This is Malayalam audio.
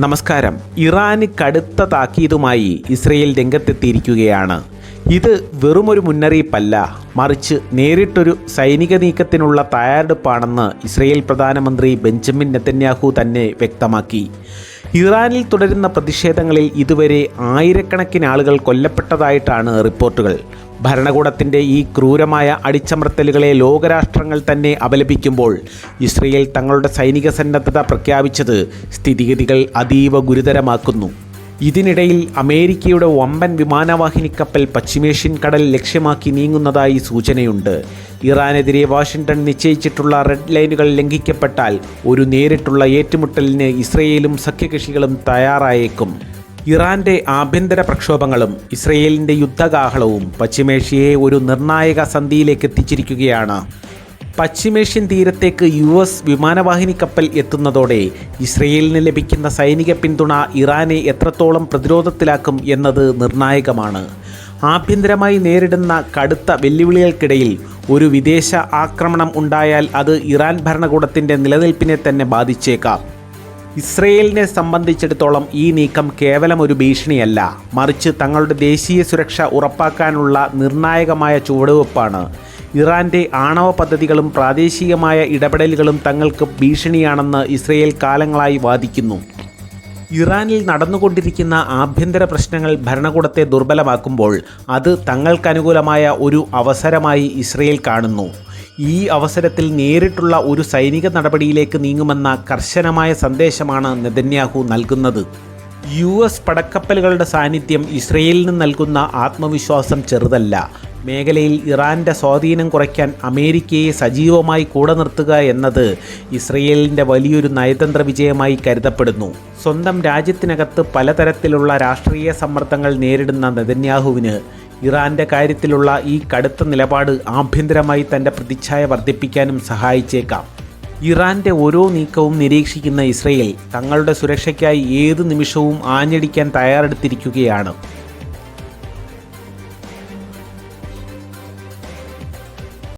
നമസ്കാരം. ഇറാന് കടുത്ത താക്കീതുമായി ഇസ്രയേൽ രംഗത്തെത്തിയിരിക്കുകയാണ്. ഇത് വെറുമൊരു മുന്നറിയിപ്പല്ല. മറിച്ച് നേരിട്ടൊരു സൈനിക നീക്കത്തിനുള്ള തയ്യാറെടുപ്പാണെന്ന് ഇസ്രയേൽ പ്രധാനമന്ത്രി ബെഞ്ചമിൻ നെത്തന്യാഹു തന്നെ വ്യക്തമാക്കി. ഇറാനിൽ തുടരുന്ന പ്രതിഷേധങ്ങളിൽ ഇതുവരെ ആയിരക്കണക്കിന് ആളുകൾ കൊല്ലപ്പെട്ടതായിട്ടാണ് റിപ്പോർട്ടുകൾ. ഭരണകൂടത്തിന്റെ ഈ ക്രൂരമായ അടിച്ചമർത്തലുകളെ ലോകരാഷ്ട്രങ്ങൾ തന്നെ അപലപിക്കുമ്പോൾ ഇസ്രയേൽ തങ്ങളുടെ സൈനിക സന്നദ്ധത പ്രഖ്യാപിച്ചത് സ്ഥിതിഗതികൾ അതീവ ഗുരുതരമാക്കുന്നു. ഇതിനിടയിൽ അമേരിക്കയുടെ വമ്പൻ വിമാനവാഹിനി കപ്പൽ പശ്ചിമേഷ്യൻ കടൽ ലക്ഷ്യമാക്കി നീങ്ങുന്നതായി സൂചനയുണ്ട്. ഇറാനെതിരെ വാഷിംഗ്ടൺ നിശ്ചയിച്ചിട്ടുള്ള റെഡ് ലൈനുകൾ ലംഘിക്കപ്പെട്ടാൽ ഒരു നേരിട്ടുള്ള ഏറ്റുമുട്ടലിന് ഇസ്രയേലും സഖ്യകക്ഷികളും തയ്യാറായേക്കും. ഇറാന്റെ ആഭ്യന്തര പ്രക്ഷോഭങ്ങളും ഇസ്രയേലിന്റെ യുദ്ധകാഹളവും പശ്ചിമേഷ്യയെ ഒരു നിർണായക സന്ധിയിലേക്ക് എത്തിച്ചിരിക്കുകയാണ്. പശ്ചിമേഷ്യൻ തീരത്തേക്ക് യു എസ് വിമാനവാഹിനി കപ്പൽ എത്തുന്നതോടെ ഇസ്രയേലിന് ലഭിക്കുന്ന സൈനിക പിന്തുണ ഇറാനെ എത്രത്തോളം പ്രതിരോധത്തിലാക്കും എന്നത് നിർണായകമാണ്. ആഭ്യന്തരമായി നേരിടുന്ന കടുത്ത വെല്ലുവിളികൾക്കിടയിൽ ഒരു വിദേശ ആക്രമണം ഉണ്ടായാൽ അത് ഇറാൻ ഭരണകൂടത്തിന്റെ നിലനിൽപ്പിനെ തന്നെ ബാധിച്ചേക്കാം. ഇസ്രയേലിനെ സംബന്ധിച്ചിടത്തോളം ഈ നീക്കം കേവലം ഒരു ഭീഷണിയല്ല. മറിച്ച് തങ്ങളുടെ ദേശീയ സുരക്ഷ ഉറപ്പാക്കാനുള്ള നിർണായകമായ ചുവടുവെപ്പാണ്. ഇറാന്റെ ആണവ പദ്ധതികളും പ്രാദേശികമായ ഇടപെടലുകളും തങ്ങൾക്ക് ഭീഷണിയാണെന്ന് ഇസ്രയേൽ കാലങ്ങളായി വാദിക്കുന്നു. ഇറാനിൽ നടന്നുകൊണ്ടിരിക്കുന്ന ആഭ്യന്തര പ്രശ്നങ്ങൾ ഭരണകൂടത്തെ ദുർബലമാക്കുമ്പോൾ അത് തങ്ങൾക്കനുകൂലമായ ഒരു അവസരമായി ഇസ്രയേൽ കാണുന്നു. ഈ അവസരത്തിൽ നേരിട്ടുള്ള ഒരു സൈനിക നടപടിയിലേക്ക് നീങ്ങുമെന്ന കർശനമായ സന്ദേശമാണ് നെതന്യാഹു നൽകുന്നത്. യു എസ് പടക്കപ്പലുകളുടെ സാന്നിധ്യം ഇസ്രയേലിന് നൽകുന്ന ആത്മവിശ്വാസം ചെറുതല്ല. മേഖലയിൽ ഇറാന്റെ സ്വാധീനം കുറയ്ക്കാൻ അമേരിക്കയെ സജീവമായി കൂടെ നിർത്തുക എന്നത് ഇസ്രയേലിന്റെ വലിയൊരു നയതന്ത്ര വിജയമായി കരുതപ്പെടുന്നു. സ്വന്തം രാജ്യത്തിനകത്ത് പലതരത്തിലുള്ള രാഷ്ട്രീയ സമ്മർദ്ദങ്ങൾ നേരിടുന്ന നെതന്യാഹുവിന് ഇറാന്റെ കാര്യത്തിലുള്ള ഈ കടുത്ത നിലപാട് ആഭ്യന്തരമായി തന്റെ പ്രതിച്ഛായ വർദ്ധിപ്പിക്കാനും സഹായിച്ചേക്കാം. ഇറാന്റെ ഓരോ നീക്കവും നിരീക്ഷിക്കുന്ന ഇസ്രയേൽ തങ്ങളുടെ സുരക്ഷയ്ക്കായി ഏത് നിമിഷവും ആഞ്ഞടിക്കാൻ തയ്യാറെടുത്തിരിക്കുകയാണ്.